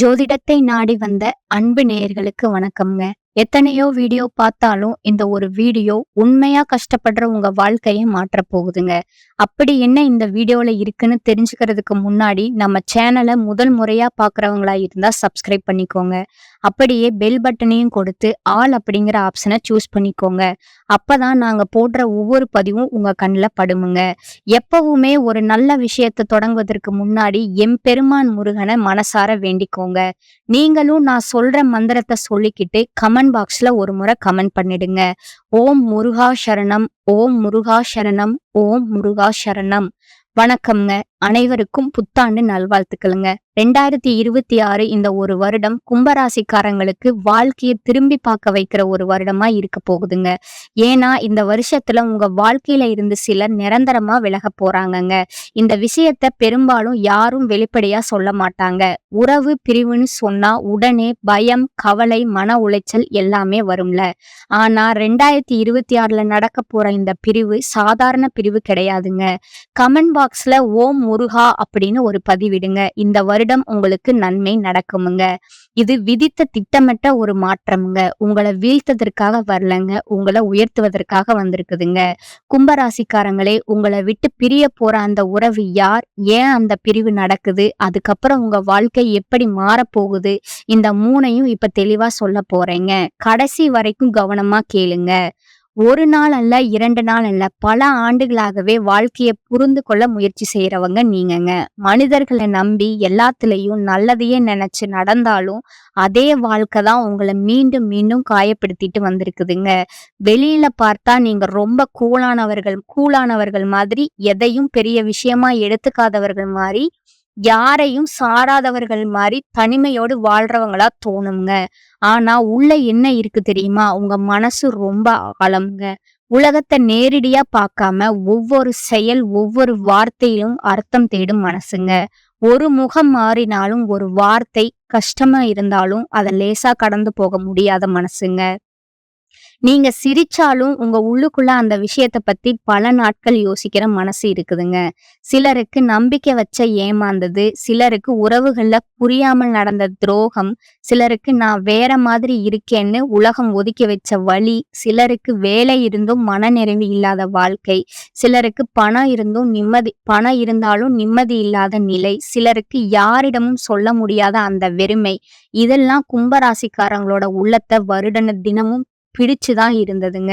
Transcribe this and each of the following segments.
ஜோதிடத்தை நாடி வந்த அன்பு நேயர்களுக்கு வணக்கம்ங்க. எத்தனையோ வீடியோ பார்த்தாலும் இந்த ஒரு வீடியோ உண்மையா கஷ்டப்படுற உங்க வாழ்க்கையை மாற்ற போகுதுங்க. அப்படி என்ன இந்த வீடியோவில் இருக்குன்னு தெரிஞ்சுக்கிறதுக்கு முன்னாடி நம்ம சேனலை முதல் முறையாக பார்க்குறவங்களா இருந்தால் சப்ஸ்கிரைப் பண்ணிக்கோங்க. அப்படியே பெல் பட்டனையும் கொடுத்து ஆல் அப்படிங்கிற ஆப்ஷனை சூஸ் பண்ணிக்கோங்க. அப்போ தான் நாங்கள் போடுற ஒவ்வொரு பதிவும் உங்கள் கண்ணில் படுமுங்க. எப்பவுமே ஒரு நல்ல விஷயத்தை தொடங்குவதற்கு முன்னாடி எம்பெருமான் முருகனை மனசார வேண்டிக்கோங்க. நீங்களும் நான் சொல்கிற மந்திரத்தை சொல்லிக்கிட்டு கமெண்ட் பாக்ஸில் ஒரு முறை கமெண்ட் பண்ணிடுங்க. ஓம் முருகா சரணம். ஓம் முருகா சரணம் ஓம் முருகா சரணம் வணக்கம்ங்க. அனைவருக்கும் புத்தாண்டு நல்வாழ்த்துக்களுங்க. ரெண்டாயிரத்தி இருபத்தி ஆறு இந்த ஒரு வருடம் கும்பராசிக்காரங்களுக்கு வாழ்க்கையை திரும்பி பார்க்க வைக்கிற ஒரு வருடமா இருக்க போகுதுங்க. ஏன்னா இந்த வருஷத்துல உங்க வாழ்க்கையில இருந்து சிலர் நிரந்தரமா விலக போறாங்கங்க. இந்த விஷயத்த பெரும்பாலும் யாரும் வெளிப்படையா சொல்ல மாட்டாங்க. உறவு பிரிவுன்னு சொன்னா உடனே பயம் கவலை மன உளைச்சல் எல்லாமே வரும்ல. ஆனா ரெண்டாயிரத்தி இருபத்தி ஆறுல நடக்க போற இந்த பிரிவு சாதாரண பிரிவு கிடையாதுங்க. கமெண்ட் பாக்ஸ்ல ஓம் முருகா அப்படின்னு ஒரு பதிவிடுங்க. இந்த வருடம் உங்களுக்கு நன்மை நடக்குமுங்க. இது விதித்த திட்டமிட்ட ஒரு மாற்றமுங்க. உங்களை வீழ்த்ததற்காக வரலங்க. உங்களை உயர்த்துவதற்காக வந்திருக்குதுங்க. கும்பராசிக்காரங்களே உங்களை விட்டு பிரிய போற அந்த உறவு யார்? ஏன் அந்த பிரிவு நடக்குது? அதுக்கப்புறம் உங்க வாழ்க்கை எப்படி மாறப்போகுது? இந்த மூணையும் இப்ப தெளிவா சொல்ல போறேங்க. கடைசி வரைக்கும் கவனமா கேளுங்க. ஒரு நாள் அல்ல இரண்டு நாள் அல்ல பல ஆண்டுகளாகவே வாழ்க்கையை புரிந்து கொள்ள முயற்சி செய்யறவங்க நீங்கங்க. மனிதர்களை நம்பி எல்லாத்துலயும் நல்லதையே நினைச்சு நடந்தாலும் அதே வாழ்க்கை தான் உங்களை மீண்டும் மீண்டும் காயப்படுத்திட்டு வந்திருக்குதுங்க. வெளியில பார்த்தா நீங்க ரொம்ப கூலானவர்கள் கூலானவர்கள் மாதிரி எதையும் பெரிய விஷயமா எடுத்துக்காதவர்கள் மாதிரி யாரையும் சாராதவர்கள் மாதிரி தனிமையோடு வாழ்றவங்களா தோணுங்க. ஆனா உள்ள என்ன இருக்கு தெரியுமா? உங்க மனசு ரொம்ப அகலம்ங்க. உலகத்தை நேரடியா பார்க்காம ஒவ்வொரு செயல் ஒவ்வொரு வார்த்தையிலும் அர்த்தம் தேடும் மனசுங்க. ஒரு முகம் மாறினாலும் ஒரு வார்த்தை கஷ்டமா இருந்தாலும் அதை லேசா கடந்து போக முடியாத மனசுங்க. நீங்க சிரிச்சாலும் உங்க உள்ளுக்குள்ள அந்த விஷயத்த பத்தி பல நாட்கள் யோசிக்கிற மனசு இருக்குதுங்க. சிலருக்கு நம்பிக்கை வச்ச ஏமாந்தது சிலருக்கு உறவுகள்ல புரியாமல் நடந்த துரோகம் சிலருக்கு நான் வேற மாதிரி இருக்கேன்னு உலகம் ஒதுக்கி வச்ச வழி சிலருக்கு வேலை இருந்தும் மனநிறைவு இல்லாத வாழ்க்கை சிலருக்கு பணம் இருந்தும் நிம்மதி பணம் இருந்தாலும் நிம்மதி இல்லாத நிலை சிலருக்கு யாரிடமும் சொல்ல முடியாத அந்த வெறுமை இதெல்லாம் கும்பராசிக்காரங்களோட உள்ளத்தை வருடன தினமும் பிடிச்சுதான் இருந்ததுங்க.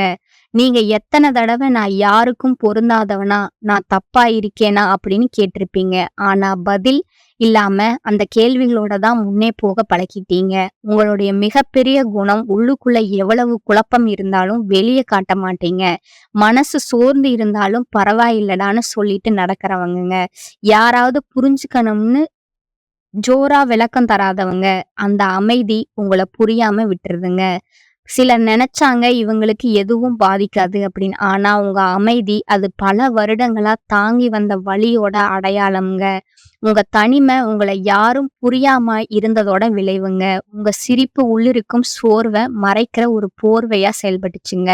நீங்க எத்தனை தடவை நான் யாருக்கும் பொருந்தாதவனா நான் தப்பா இருக்கேனா அப்படின்னு கேட்டிருப்பீங்க. ஆனா பதில் இல்லாம அந்த கேள்விகளோட தான் முன்னே போக பழகிட்டீங்க. உங்களுடைய மிகப்பெரிய குணம் உள்ளுக்குள்ள எவ்வளவு குழப்பம் இருந்தாலும் வெளியே காட்ட மாட்டீங்க. மனசு சோர்ந்து இருந்தாலும் பரவாயில்லடான்னு சொல்லிட்டு நடக்கிறவங்க யாராவது புரிஞ்சுக்கணும்னு ஜோரா விளக்கம் தராதவங்க. அந்த அமைதி உங்களை புரியாம விட்டுருதுங்க. சிலர் நினைச்சாங்க இவங்களுக்கு எதுவும் பாதிக்காது அப்படின்னு. ஆனா உங்க அமைதி அது பல வருடங்களா தாங்கி வந்த வழியோட அடையாளம்ங்க. உங்க தனிமை உங்களை யாரும் புரியாம இருந்ததோட விளைவுங்க. உங்க சிரிப்பு உள்ளிருக்கும் சோர்வை மறைக்கிற ஒரு போர்வையா செயல்பட்டுச்சுங்க.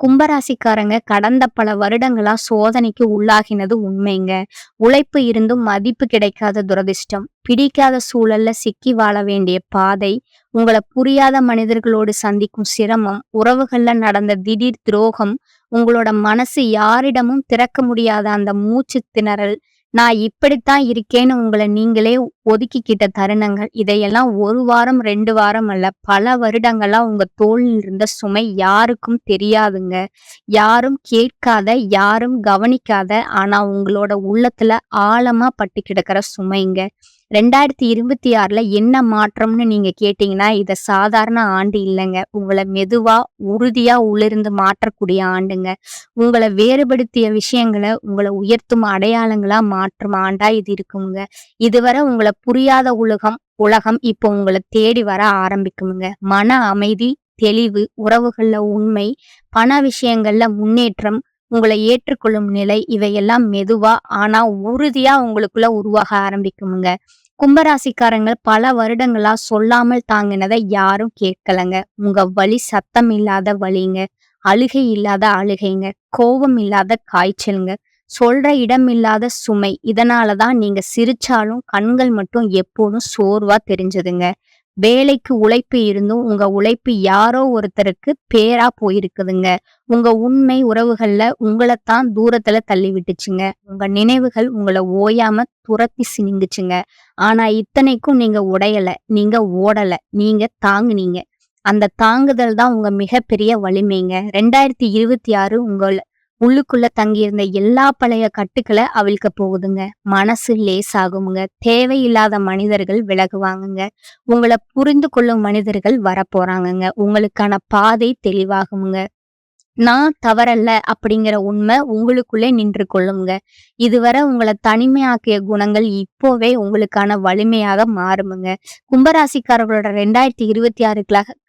கும்பராசிக்காரங்க கடந்த பல வருடங்களா சோதனைக்கு உள்ளாகினது உண்மைங்க. உழைப்பு இருந்தும் மதிப்பு கிடைக்காத துரதிர்ஷ்டம். பிடிக்காத சூழல்ல சிக்கி வாழ வேண்டிய பாதை. உங்களை புரியாத மனிதர்களோடு சந்திக்கும் சிரமம். உறவுகள்ல நடந்த திடீர் துரோகம். உங்களோட மனசு யாரிடமும் திறக்க முடியாத அந்த மூச்சு திணறல். நான் இப்படித்தான் இருக்கேன்னு உங்களை நீங்களே ஒதுக்கிக்கிட்ட தருணங்கள். இதையெல்லாம் ஒரு வாரம் ரெண்டு வாரம் அல்ல பல வருடங்களா உங்க தோளில் இருந்த சுமை யாருக்கும் தெரியாதுங்க. யாரும் கேட்காத யாரும் கவனிக்காத ஆனா உங்களோட உள்ளத்துல ஆழமா பட்டு கிடக்கிற சுமைங்க. ரெண்டாயிரத்தி இருபத்தி ஆறுல என்ன மாற்றம்னு நீங்க கேட்டீங்கன்னா இதை சாதாரண ஆண்டு இல்லைங்க. உங்களை மெதுவா உறுதியா உள்ளிருந்து மாற்றக்கூடிய ஆண்டுங்க. உங்களை வேறுபடுத்திய விஷயங்களை உங்களை உயர்த்தும் அடையாளங்களா மாற்றும் ஆண்டா இது இருக்குங்க. இதுவரை உங்களை புரியாத உலகம் உலகம் இப்போ உங்களை தேடி வர ஆரம்பிக்குமுங்க. மன அமைதி தெளிவு உறவுகள்ல உண்மை பண விஷயங்கள்ல முன்னேற்றம் உங்களை ஏற்றுக்கொள்ளும் நிலை இவையெல்லாம் மெதுவா ஆனா உறுதியா உங்களுக்குள்ள உருவாக ஆரம்பிக்குமுங்க. கும்பராசிக்காரங்க பல வருடங்களா சொல்லாமல் தாங்கினதை யாரும் கேட்கலங்க. உங்க வழி சத்தம் இல்லாத வழிங்க அழுகை இல்லாத அழுகைங்க கோபம் இல்லாத காய்ச்சலுங்க சொல்ற இடமில்லாத சுமை இதனாலதான் நீங்க சிரிச்சாலும் கண்கள் மட்டும் எப்போதும் சோர்வா தெரிஞ்சதுங்க. வேலைக்கு உழைப்பு இருந்தும் உங்க உழைப்பு யாரோ ஒருத்தருக்கு பேரா போயிருக்குதுங்க. உங்க உண்மை உறவுகள்ல உங்களைத்தான் தூரத்துல தள்ளி விட்டுச்சுங்க உங்க நினைவுகள் உங்களை ஓயாம துரத்தி சினிங்குச்சுங்க ஆனா இத்தனைக்கும் நீங்க உடையல நீங்க ஓடல நீங்க தாங்குனீங்க. அந்த தாங்குதல் தான் உங்க மிகப்பெரிய வலிமைங்க. ரெண்டாயிரத்தி இருபத்தி ஆறு உங்கள் உள்ளுக்குள்ள தங்கியிருந்த எல்லா பழைய கட்டுக்களை அவிழ்க்க போகுதுங்க. மனசு லேசாகுங்க. தேவையில்லாத மனிதர்கள் விலகுவாங்கங்க. உங்களை புரிந்து கொள்ளும் மனிதர்கள் வரப்போறாங்கங்க. உங்களுக்கான பாதை தெளிவாகுங்க. நான் தவறல்ல அப்படிங்கிற உண்மை உங்களுக்குள்ளே நின்று கொள்ளுங்க. இதுவரை உங்களை தனிமையாக்கிய குணங்கள் இப்போவே உங்களுக்கான வலிமையாக மாறுமுங்க. கும்பராசிக்காரர்களோட ரெண்டாயிரத்தி இருபத்தி ஆறு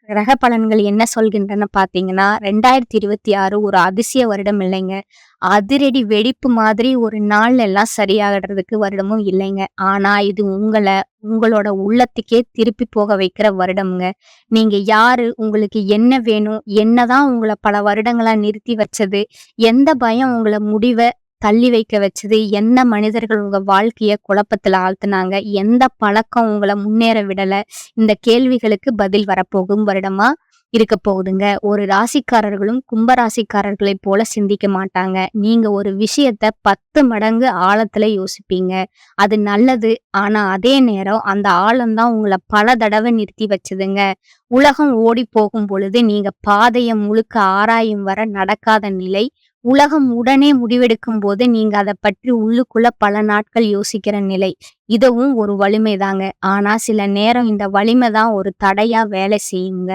கிரக பலன்கள் என்ன சொல்கின்றன பார்த்தீங்கன்னா ரெண்டாயிரத்தி இருபத்தி ஆறு ஒரு அதிசய வருடம் இல்லைங்க. அதிரடி வெடிப்பு மாதிரி ஒரு நாள் எல்லாம் சரியாகிறதுக்கு வருடமும் இல்லைங்க. ஆனா இது உங்களை உங்களோட உள்ளத்துக்கே திருப்பி போக வைக்கிற வருடம்ங்க. நீங்க யாரு உங்களுக்கு என்ன வேணும் என்னதான் உங்களை பல வருடங்களா நிறுத்தி வச்சது எந்த பயம் உங்களை முடிவை தள்ளி வைக்க வச்சது என்ன மனிதர்கள் உங்க வாழ்க்கைய குழப்பத்துல ஆழ்த்தினாங்க எந்த பழக்கம் உங்களை முன்னேற விடல இந்த கேள்விகளுக்கு பதில் வரப்போகும் வருடமா இருக்க போகுதுங்க. ஒரு ராசிக்காரர்களும் கும்ப ராசிக்காரர்களை போல சிந்திக்க மாட்டாங்க. நீங்க ஒரு விஷயத்த பத்து மடங்கு ஆழத்துல யோசிப்பீங்க. அது நல்லது ஆனா அதே நேரம் அந்த ஆழம்தான் உங்களை பல தடவை நிறுத்தி வச்சதுங்க. உலகம் ஓடி போகும் பொழுது நீங்க பாதையை முழுக்க ஆராயும் வர நடக்காத நிலை உலகம் உடனே முடிவெடுக்கும் போது நீங்க அதை பற்றி உள்ளுக்குள்ள பல நாட்கள் யோசிக்கிற நிலை. இதுவும் ஒரு வலிமை தாங்க ஆனா சில நேரம் இந்த வலிமை தான் ஒரு தடையா வேலை செய்யுங்க.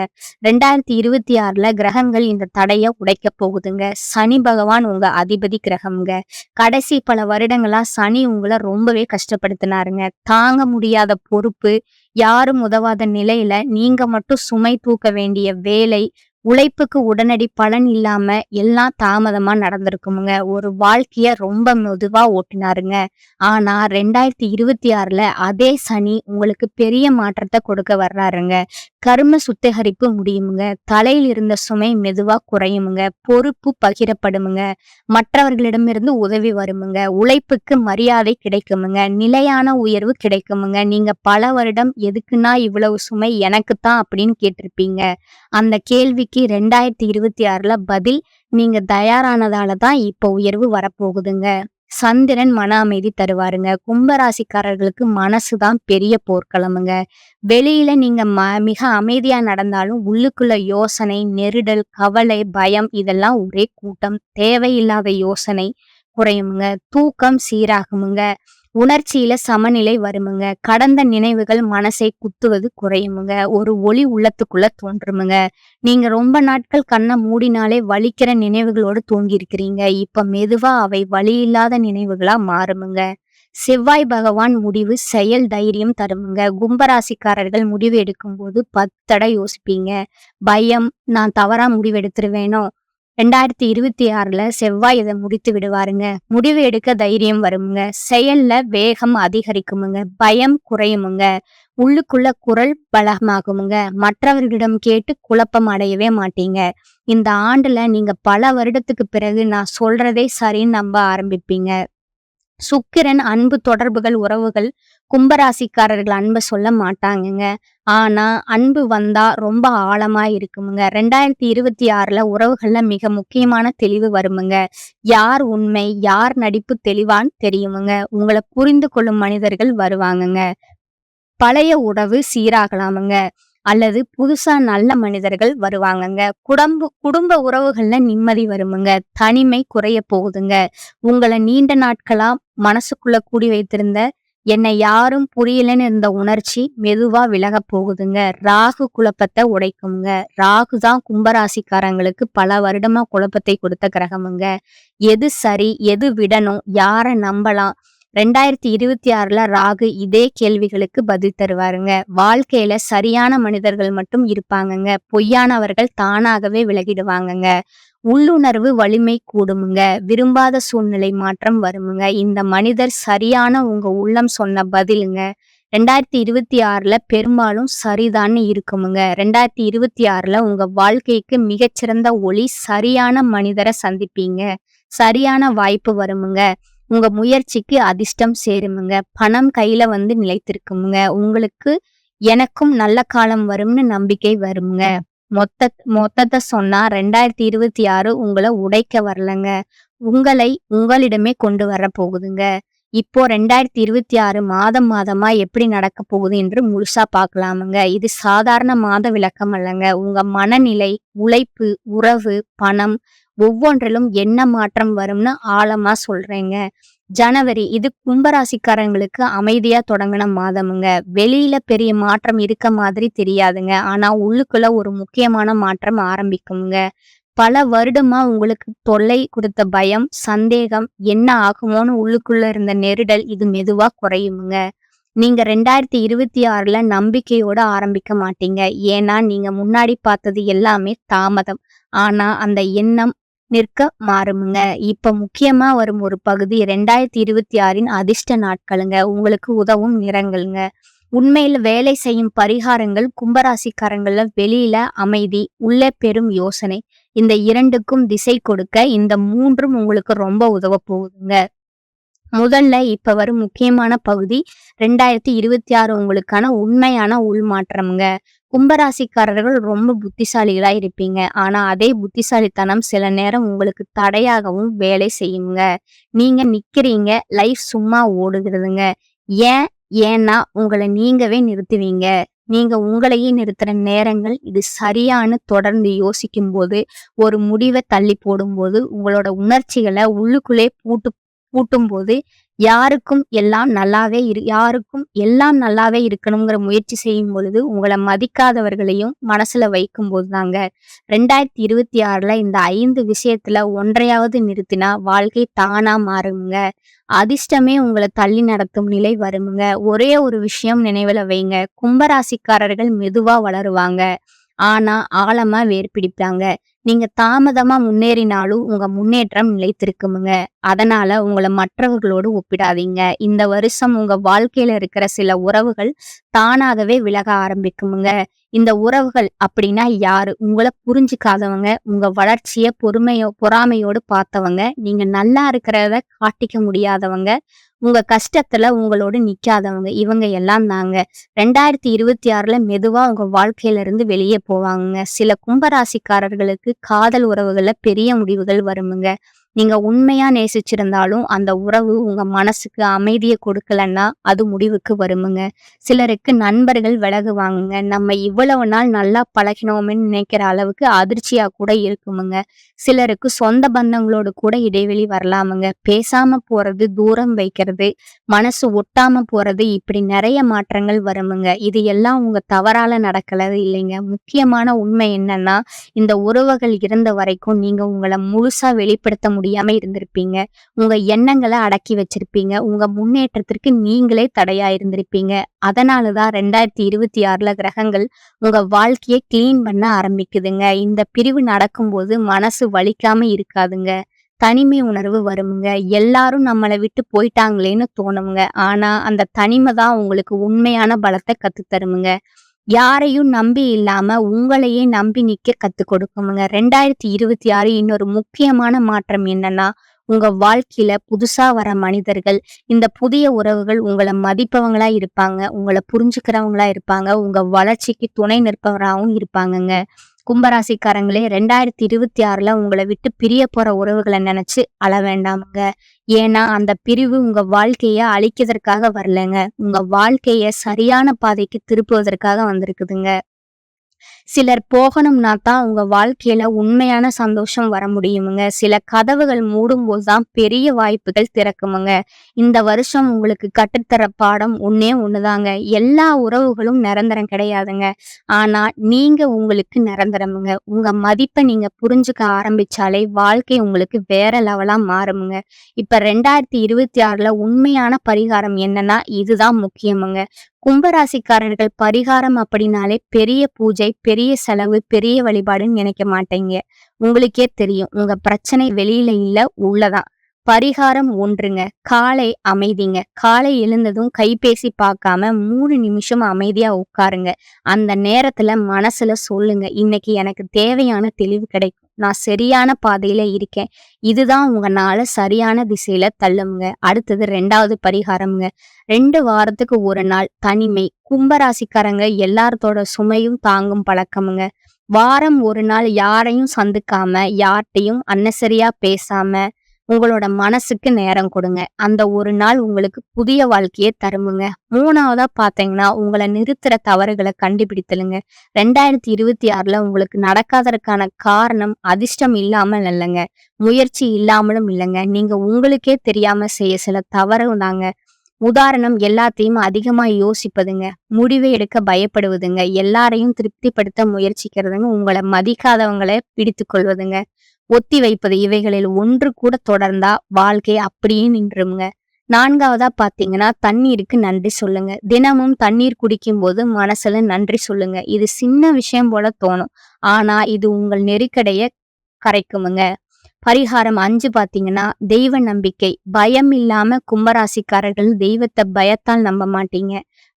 ரெண்டாயிரத்தி இருபத்தி ஆறுல கிரகங்கள் இந்த தடைய உடைக்க போகுதுங்க. சனி பகவான் உங்க அதிபதி கிரகம்ங்க. கடைசி பல வருடங்களா சனி உங்களை ரொம்பவே கஷ்டப்படுத்தினாருங்க. தாங்க முடியாத பொறுப்பு யாரும் உதவாத நிலையில நீங்க மட்டும் சுமை தூக்க வேண்டிய வேலை உழைப்புக்கு உடனடி பலன் இல்லாம எல்லாம் தாமதமா நடந்திருக்குமுங்க. ஒரு வாழ்க்கைய ரொம்ப மெதுவா ஓட்டினாருங்க. ஆனா ரெண்டாயிரத்தி இருபத்தி ஆறுல அதே சனி உங்களுக்கு பெரிய மாற்றத்தை கொடுக்க வர்றாருங்க. கர்ம சுத்திகரிப்பு முடியுமுங்க. தலையில் இருந்த சுமை மெதுவா குறையுமுங்க. பொறுப்பு பகிரப்படுமுங்க. மற்றவர்களிடமிருந்து உதவி வருமுங்க. உழைப்புக்கு மரியாதை கிடைக்குமுங்க. நிலையான உயர்வு கிடைக்குமுங்க. நீங்க பல வருடம் எதுக்குன்னா இவ்வளவு சுமை எனக்குத்தான் அப்படின்னு கேட்டிருப்பீங்க. அந்த கேள்விக்கு ரெண்டாயிரத்தி இருபத்தி ஆறுல பதில் நீங்க தயாரானதால தான் இப்போ உயர்வு வரப்போகுதுங்க. சந்திரன் மன அமைதி தருவாருங்க. கும்பராசிக்காரர்களுக்கு மனசு தான் பெரிய போர்க்களமுங்க. வெளியில நீங்க ம மிக அமைதியா நடந்தாலும் உள்ளுக்குள்ள யோசனை நெருடல் கவலை பயம் இதெல்லாம் ஒரே கூட்டம். தேவையில்லாத யோசனை குறையுமுங்க. தூக்கம் சீராகுமுங்க. உணர்ச்சியில சமநிலை வருமுங்க. கடந்த நினைவுகள் மனசை குத்துவது குறையுமுங்க. ஒரு ஒளி உள்ளத்துக்குள்ள தோன்றுமுங்க. நீங்க ரொம்ப நாட்கள் கண்ணை மூடினாலே வலிக்கிற நினைவுகளோடு தூங்கி இருக்கிறீங்க இப்ப மெதுவா அவை வழி இல்லாத நினைவுகளா மாறுமுங்க. செவ்வாய் பகவான் முடிவு செயல் தைரியம் தருமுங்க. கும்பராசிக்காரர்கள் முடிவு எடுக்கும் போது பத்தடை யோசிப்பீங்க. பயம் நான் தவறா முடிவெடுத்துருவேனோ ரெண்டாயிரத்தி இருபத்தி ஆறுல செவ்வாய் இதை முடித்து விடுவாருங்க. முடிவு எடுக்க தைரியம் வருமுங்க. செயல்ல வேகம் அதிகரிக்குமுங்க. பயம் குறையுமுங்க. உள்ளுக்குள்ள குரல் பலமாகுமுங்க மற்றவர்களிடம் கேட்டு குழப்பம் அடையவே மாட்டீங்க. இந்த ஆண்டுல நீங்க பல வருடத்துக்கு பிறகு நான் சொல்றதே சரின்னு நம்ப ஆரம்பிப்பீங்க. சுக்கிரன் அன்பு தொடர்புகள் உறவுகள் கும்பராசிக்காரர்கள் அன்பை சொல்ல மாட்டாங்கங்க. ஆனா அன்பு வந்தா ரொம்ப ஆழமா இருக்குமுங்க. ரெண்டாயிரத்தி இருபத்தி ஆறுல உறவுகள்ல மிக முக்கியமான தெளிவு வருமுங்க. யார் உண்மை யார் நடிப்பு தெளிவான்னு தெரியுமுங்க. உங்களை புரிந்து கொள்ளும் மனிதர்கள் வருவாங்கங்க. பழைய உறவு சீராகலாமுங்க. அல்லது புதுசா நல்ல மனிதர்கள் வருவாங்கங்க. குடும்ப குடும்ப உறவுகள்ல நிம்மதி வருமுங்க. தனிமை குறைய போகுதுங்க. உங்களை நீண்ட நாட்களா மனசுக்குள்ள கூடி வைத்திருந்த என்னை யாரும் புரியலன்னு இருந்த உணர்ச்சி மெதுவா விலக போகுதுங்க. ராகு குழப்பத்தை உடைக்குங்க. ராகு தான் கும்பராசிக்காரங்களுக்கு பல வருடமா குழப்பத்தை கொடுத்த கிரகமுங்க. எது சரி எது விடணும் யாரை நம்பலாம் ரெண்டாயிரத்தி இருபத்தி ஆறுல ராகு இதே கேள்விகளுக்கு பதில் தருவாருங்க. வாழ்க்கையில சரியான மனிதர்கள் மட்டும் இருப்பாங்கங்க. பொய்யானவர்கள் தானாகவே விலகிடுவாங்கங்க. உள்ளுணர்வு வலிமை கூடுமுங்க. விரும்பாத சூழ்நிலை மாற்றம் வருமுங்க. இந்த மனிதர் சரியான உங்க உள்ளம் சொன்ன பதிலுங்க. ரெண்டாயிரத்தி இருபத்தி ஆறுல பெரும்பாலும் சரிதான்னு இருக்குமுங்க. ரெண்டாயிரத்தி இருபத்தி ஆறுல உங்க வாழ்க்கைக்கு மிகச்சிறந்த ஒளி சரியான மனிதரை சந்திப்பீங்க. சரியான வாய்ப்பு வருமுங்க. உங்க முயற்சிக்கு அதிர்ஷ்டம் சேருமுங்க. பணம் கையில வந்து நிலைத்திருக்குமுங்க. உங்களுக்கு எனக்கும் நல்ல காலம் வரும்னு நம்பிக்கை வருமுங்க. மொத்த மொத்தத்தை சொன்னா ரெண்டாயிரத்தி இருபத்தி ஆறு உங்களை உடைக்க வரலங்க. உங்களை உங்களிடமே கொண்டு வர போகுதுங்க. இப்போ ரெண்டாயிரத்தி இருபத்தி ஆறு மாதம் மாதமா எப்படி நடக்க போகுது என்று முழுசா பார்க்கலாமுங்க இது சாதாரண மாத விளக்கம் அல்லங்க. உங்க மனநிலை உழைப்பு உறவு பணம் ஒவ்வொன்றிலும் என்ன மாற்றம் வரும்னு ஆழமா சொல்றேங்க. ஜனவரி இது கும்பராசிக்காரங்களுக்கு அமைதியா தொடங்கின மாதமுங்க. வெளியில பெரிய மாற்றம் இருக்க மாதிரி தெரியாதுங்க. ஆனா உள்ளுக்குள்ள ஒரு முக்கியமான மாற்றம் ஆரம்பிக்குங்க. பல வருடமா உங்களுக்கு தொல்லை கொடுத்த பயம் சந்தேகம் என்ன ஆகுமோன்னு உள்ளுக்குள்ள இருந்த நெருடல் இது மெதுவா குறையுமுங்க. நீங்க ரெண்டாயிரத்தி இருபத்தி ஆறுல நம்பிக்கையோட ஆரம்பிக்க மாட்டீங்க. ஏன்னா நீங்க முன்னாடி பார்த்தது எல்லாமே தாமதம். ஆனா அந்த எண்ணம் நிற்க மாறுமுங்க. இப்ப முக்கியமா வரும் ஒரு பகுதி ரெண்டாயிரத்தி இருபத்தி ஆறின் அதிர்ஷ்ட நாட்களுங்க. உங்களுக்கு உதவும் நிறங்களுங்க. உண்மையில் வேலை செய்யும் பரிகாரங்கள் கும்பராசிக்காரங்கள வெளியில அமைதி உள்ளே பெரும் யோசனை. இந்த இரண்டுக்கும் திசை கொடுக்க இந்த மூன்றும் உங்களுக்கு ரொம்ப உதவ போகுதுங்க. முதல்ல இப்ப வரும் முக்கியமான பகுதி ரெண்டாயிரத்தி இருபத்தி ஆறு உங்களுக்கான உண்மையான உள்மாற்றம்ங்க கும்பராசிக்காரர்கள் ரொம்ப புத்திசாலிகளா இருப்பீங்க. ஆனா அதே புத்திசாலித்தனம் சில நேரம் உங்களுக்கு தடையாகவும் வேலை செய்யுங்க. நீங்க நிக்கிறீங்க லைஃப் சும்மா ஓடுகிறதுங்க. ஏன்? ஏன்னா உங்களை நீங்கவே நிறுத்துவீங்க. நீங்க உங்களையே நிறுத்துற நேரங்கள் இது சரியானு தொடர்ந்து யோசிக்கும் போது ஒரு முடிவை தள்ளி போடும்போது உங்களோட உணர்ச்சிகளை உள்ளுக்குள்ளே பூட்டு கூட்டும் போது யாருக்கும் எல்லாம் நல்லாவே இரு யாருக்கும் எல்லாம் நல்லாவே இருக்கணுங்கிற முயற்சி செய்யும் பொழுது உங்களை மதிக்காதவர்களையும் மனசுல வைக்கும் போது தாங்க ரெண்டாயிரத்தி இருபத்தி ஆறுல இந்த ஐந்து விஷயத்துல ஒன்றையாவது நிறுத்தினா வாழ்க்கை தானா மாறுங்க. அதிர்ஷ்டமே உங்களை தள்ளி நடத்தும் நிலை வருமுங்க ஒரே ஒரு விஷயம் நினைவுல வைங்க. கும்பராசிக்காரர்கள் மெதுவா வளருவாங்க. ஆனா ஆழமா வேர் பிடிப்பாங்க. நீங்க தாமதமா முன்னேறினாலும் உங்க முன்னேற்றம் நிலைத்திருக்குமுங்க. அதனால உங்களை மற்றவர்களோடு ஒப்பிடாதீங்க. இந்த வருஷம் உங்க வாழ்க்கையில இருக்கிற சில உறவுகள் தானாகவே விலக ஆரம்பிக்குமுங்க. இந்த உறவுகள் அப்படின்னா யாரு? உங்களை புரிஞ்சுக்காதவங்க உங்க வளர்ச்சிய பொறுமையோ பொறாமையோடு பார்த்தவங்க நீங்க நல்லா இருக்கிறத காட்டிக்க முடியாதவங்க உங்க கஷ்டத்துல உங்களோடு நிக்காதவங்க. இவங்க எல்லாம் தாங்க ரெண்டாயிரத்தி இருபத்தி ஆறுல மெதுவா உங்க வாழ்க்கையில இருந்து வெளியே போவாங்க சில கும்பராசிக்காரர்களுக்கு காதல் உறவுகள்ல பெரிய முடிவுகள் வருமுங்க. நீங்க உண்மையா நேசிச்சிருந்தாலும் அந்த உறவு உங்க மனசுக்கு அமைதியை கொடுக்கலன்னா அது முடிவுக்கு வருமுங்க. சிலருக்கு நண்பர்கள் விலகுவாங்க நம்ம இவ்வளவு நாள் நல்லா பழகினோம்னு நினைக்கிற அளவுக்கு அதிர்ச்சியா கூட இருக்குமுங்க. சிலருக்கு சொந்த பந்தங்களோடு கூட இடைவெளி வரலாமுங்க. பேசாம போறது தூரம் வைக்கிறது மனசு ஒட்டாம போறது இப்படி நிறைய மாற்றங்கள் வருமுங்க. இது எல்லாம் உங்க தவறால நடக்கிறது இல்லைங்க. முக்கியமான உண்மை என்னன்னா இந்த உறவுகள் இருந்த வரைக்கும் நீங்க உங்களை முழுசா வெளிப்படுத்த முடியாம இருந்திருப்பீங்க. உங்க எண்ணங்களை அடக்கி வச்சிருப்பீங்க. உங்க முன்னேற்றத்திற்கு நீங்களே தடையா இருந்திருப்பீங்க. அதனாலதான் ரெண்டாயிரத்தி இருபத்தி ஆறுல கிரகங்கள் உங்க வாழ்க்கையை கிளீன் பண்ண ஆரம்பிக்குதுங்க. இந்த பிரிவு நடக்கும்போது மனசு வலிக்காம இருக்காதுங்க. தனிமை உணர்வு வருமுங்க. எல்லாரும் நம்மளை விட்டு போயிட்டாங்களேன்னு தோணுங்க ஆனா அந்த தனிமை தான் உங்களுக்கு உண்மையான பலத்தை கத்து தருமுங்க யாரையும் நம்பி இல்லாம உங்களையே நம்பி நிக்க கத்து கொடுக்குமுங்க ரெண்டாயிரத்தி இருபத்தி ஆறு இன்னொரு முக்கியமான மாற்றம் என்னன்னா உங்க வாழ்க்கையில புதுசா வர மனிதர்கள் இந்த புதிய உறவுகள் உங்களை மதிப்பவங்களா இருப்பாங்க உங்களை புரிஞ்சுக்கிறவங்களா இருப்பாங்க உங்க வளர்ச்சிக்கு துணை நிற்பவராகவும் இருப்பாங்கங்க. கும்பராசிக்காரங்களே ரெண்டாயிரத்தி இருபத்தி ஆறுல உங்களை விட்டு பிரிய போற உறவுகளை நினைச்சு அழ வேண்டாமுங்க. ஏன்னா அந்த பிரிவு உங்க வாழ்க்கைய அழிக்கிறதுக்காக வரலங்க. உங்க வாழ்க்கைய சரியான பாதைக்கு திருப்புவதற்காக வந்திருக்குதுங்க. சிலர் போகணும்னா தான் உங்க வாழ்க்கையில உண்மையான சந்தோஷம் வர முடியுமுங்க. சில கதவுகள் மூடும் போதுதான் பெரிய வாய்ப்புகள் திறக்குமுங்க. இந்த வருஷம் உங்களுக்கு கட்டுத்தர பாடம் ஒன்னே ஒண்ணுதாங்க. எல்லா உறவுகளும் நிரந்தரம் கிடையாதுங்க. ஆனா நீங்க உங்களுக்கு நிரந்தரமுங்க. உங்க மதிப்பை நீங்க புரிஞ்சுக்க ஆரம்பிச்சாலே வாழ்க்கை உங்களுக்கு வேற லெவலா மாறுமுங்க. இப்ப ரெண்டாயிரத்தி இருபத்தி ஆறுல உண்மையான பரிகாரம் என்னன்னா இதுதான் முக்கியமுங்க. கும்பராசிக்காரர்கள் பரிகாரம் அப்படின்னாலே பெரிய பூஜை பெரிய செலவு பெரிய வழிபாடுன்னு நினைக்க மாட்டீங்க. உங்களுக்கே தெரியும். உங்க பிரச்சனை வெளியில இல்ல உள்ளதான். பரிகாரம் ஒன்றுங்க. காலை அமைதிங்க. காலை எழுந்ததும் கைபேசி பார்க்காம மூணு நிமிஷம் அமைதியா உட்காருங்க. அந்த நேரத்துல மனசுல சொல்லுங்க. இன்னைக்கு எனக்கு தேவையான தெளிவு கிடைக்கும். நான் சரியான பாதையில இருக்கேன். இதுதான் உங்களால சரியான திசையில தள்ளுங்க. அடுத்தது ரெண்டாவது பரிகாரம்ங்க. ரெண்டு வாரத்துக்கு ஒரு நாள் தனிமை. கும்பராசிக்காரங்க எல்லாத்தோட சுமையும் தாங்கும் பழக்கமுங்க. வாரம் ஒரு நாள் யாரையும் சந்திக்காம யார்கிட்டையும் அன்னசரியா பேசாம உங்களோட மனசுக்கு நேரம் கொடுங்க. அந்த ஒரு நாள் உங்களுக்கு புதிய வாழ்க்கையை தருமுங்க. மூணாவதா பாத்தீங்கன்னா உங்களை நிறுத்துற தவறுகளை கண்டுபிடித்தலுங்க ரெண்டாயிரத்தி இருபத்தி ஆறுல உங்களுக்கு நடக்காததற்கான காரணம் அதிர்ஷ்டம் இல்லாமல் இல்லைங்க. முயற்சி இல்லாமலும் இல்லைங்க. நீங்க உங்களுக்கே தெரியாம செய்ய சில தவறு தாங்க. உதாரணம் எல்லாத்தையும் அதிகமா யோசிப்பதுங்க. முடிவை எடுக்க பயப்படுவதுங்க. எல்லாரையும் திருப்திப்படுத்த முயற்சிக்கிறதுங்க. உங்களை மதிக்காதவங்களை பிடித்து கொள்வதுங்க ஒத்தி வைப்பது இவைகளில் ஒன்று கூட தொடர்ந்தா வாழ்க்கை அப்படியே நின்றுமுங்க. நான்காவதா பாத்தீங்கன்னா தண்ணீருக்கு நன்றி சொல்லுங்க. தினமும் தண்ணீர் குடிக்கும் போது மனசுல நன்றி சொல்லுங்க. இது சின்ன விஷயம் போல தோணும். ஆனா இது உங்கள் நெருக்கடைய கரைக்குமுங்க. பரிகாரம் அஞ்சு பாத்தீங்கன்னா தெய்வ நம்பிக்கை. பயம் இல்லாம கும்பராசிக்காரர்கள் தெய்வத்தை பயத்தால் நம்ப மாட்டீங்க.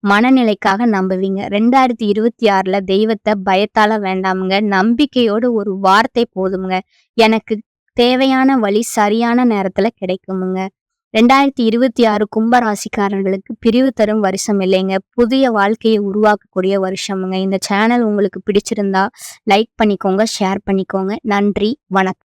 மனநிலைக்காக நம்புவீங்க. ரெண்டாயிரத்தி இருபத்தி ஆறுல தெய்வத்தை பயத்தால வேண்டாமுங்க. நம்பிக்கையோட ஒரு வார்த்தை போதுமுங்க. எனக்கு தேவையான வழி சரியான நேரத்துல கிடைக்குமுங்க. ரெண்டாயிரத்தி இருபத்தி ஆறு கும்பராசிக்காரர்களுக்கு பிரிவு தரும் வருஷம் இல்லைங்க. புதிய வாழ்க்கையை உருவாக்கக்கூடிய வருஷமுங்க. இந்த சேனல் உங்களுக்கு பிடிச்சிருந்தா லைக் பண்ணிக்கோங்க ஷேர் பண்ணிக்கோங்க. நன்றி வணக்கம்.